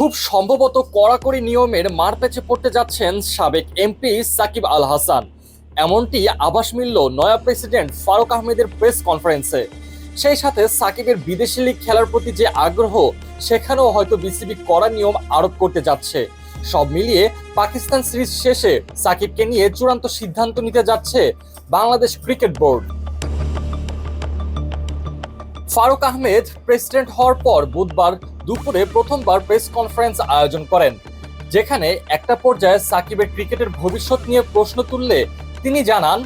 খুব সম্ভবত কড়াকড়ি নিয়মের মারপ্যাচে পড়তে যাচ্ছেন সাবেক এমপি সাকিব আল হাসান। এমনটি আভাস মিলল নয়া প্রেসিডেন্ট ফারুক আহমেদের প্রেস কনফারেন্সে। সেই সাথে সাকিবের বিদেশি লিগ খেলার প্রতি যে আগ্রহ, সেখানেও হয়তো বিসিবি কড়া নিয়ম আরোপ করতে যাচ্ছে। সব মিলিয়ে পাকিস্তান সিরিজ শেষে সাকিবকে নিয়ে চূড়ান্ত সিদ্ধান্ত নিতে যাচ্ছে Bangladesh cricket board. Faruk Ahmed president হওয়ার পর বুধবার দুপুরে প্রথমবার প্রেস কনফারেন্স আয়োজন করেন, যেখানে একটা পর্যায়ে সাকিবের ক্রিকেটের ভবিষ্যৎ নিয়ে প্রশ্ন তুললে তিনি জানান,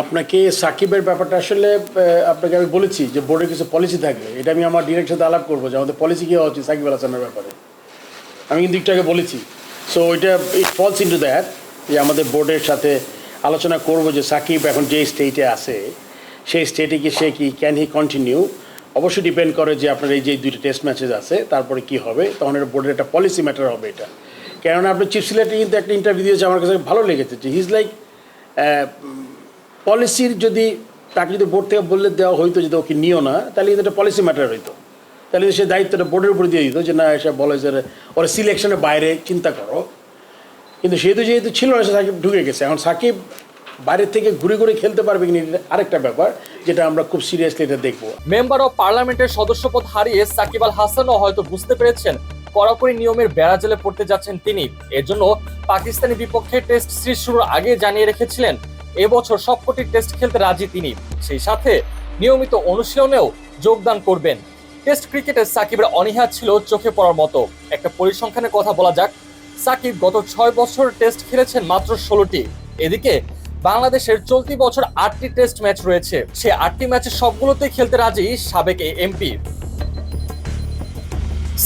আপনাকে সাকিবের ব্যাপারটা আসলে আপনাকে আমি বলেছি যে বোর্ডের কিছু পলিসি থাকবে। এটা আমি আমার ডিরেক্ট সাথে আলাপ করব যে আমাদের পলিসি কী হওয়া উচিত সাকিব আল ব্যাপারে। আমি কিন্তু একটু আগে বলেছি। সো ওইটা ইট ফলস ইন্টু দ্যাট যে আমাদের বোর্ডের সাথে আলোচনা করব যে সাকিব এখন যে স্টেটে আছে, সেই স্টেটে কি সে কি ক্যান হি কন্টিনিউ অবশ্যই ডিপেন্ড করে যে আপনার এই যে দুইটা টেস্ট ম্যাচেস আছে, তারপরে কি হবে, তখন এটা বোর্ডের একটা পলিসি ম্যাটার হবে এটা। কেননা আপনি চিফ সিলেক্টে কিন্তু একটা ইন্টারভিউ দিয়েছে, আমার কাছে ভালো লেগেছে যে হিজ লাইক পলিসির যদি তাকে যদি বোর্ড থেকে বললে দেওয়া হইতো, যদি ওকে নিও না, তাহলে কিন্তু একটা পলিসি ম্যাটার হইতো। তাহলে সে দায়িত্বটা বোর্ডের উপরে দিয়ে দিত যে, না, এসে বলে যে, ওরা সিলেকশনের বাইরে চিন্তা করো। কিন্তু সেহেতু যেহেতু ছিল না, সে সাকিব ঢুকে গেছে। এখন সাকিব বাইরের থেকে ঘুরে ঘুরে খেলতে পারবে কিনা আরেকটা ব্যাপার যেটা আমরা খুব সিরিয়াসলি এটা দেখব। মেম্বার অফ পার্লামেন্টের সদস্যপদ হারিয়ে সাকিব আল হাসানও হয়তো বুঝতে পেরেছেন কড়াকড়ি নিয়মের বেড়াজালে পড়তে যাচ্ছেন তিনি। এর জন্য পাকিস্তানি বিপক্ষে টেস্ট সিরিজ শুরুর আগে জানিয়ে রেখেছিলেন, এবছর সবকটি টেস্ট খেলতে রাজি তিনি। সেই সাথে নিয়মিত অনুশীলনেও যোগদান করবেন। টেস্ট ক্রিকেটে সাকিবের অনীহা ছিল চোখে পড়ার মতো। একটা পরিসংখ্যানের কথা বলা যাক, সাকিব গত ছয় বছর টেস্ট খেলেছেন মাত্র ষোলোটি। এদিকে বাংলাদেশের চলতি বছর আটটি টেস্ট ম্যাচ রয়েছে। সে আটটি ম্যাচে সবগুলোতেই খেলতে রাজি সাবেক এমপি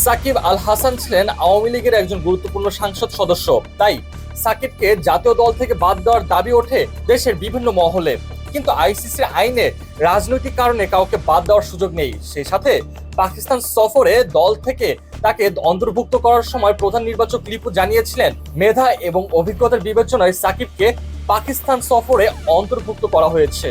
সাকিব আল হাসান ছিলেন আওয়ামী লীগের একজন গুরুত্বপূর্ণ সংসদ সদস্য। তাই সাকিবকে জাতীয় দল থেকে বাদ দেওয়ার দাবি ওঠে দেশের বিভিন্ন মহলে। কিন্তু আইসিসির আইনে রাজনৈতিক কারণে কাউকে বাদ দেওয়ার সুযোগ নেই। সেই সাথে পাকিস্তান সফরে দল থেকে তাকে অন্তর্ভুক্ত করার সময় প্রধান নির্বাচক লিপু জানিয়েছিলেন, মেধা এবং অভিজ্ঞতার বিবেচনায় সাকিবকে পাকিস্তান সফরে অন্তর্ভুক্ত করা হয়েছে।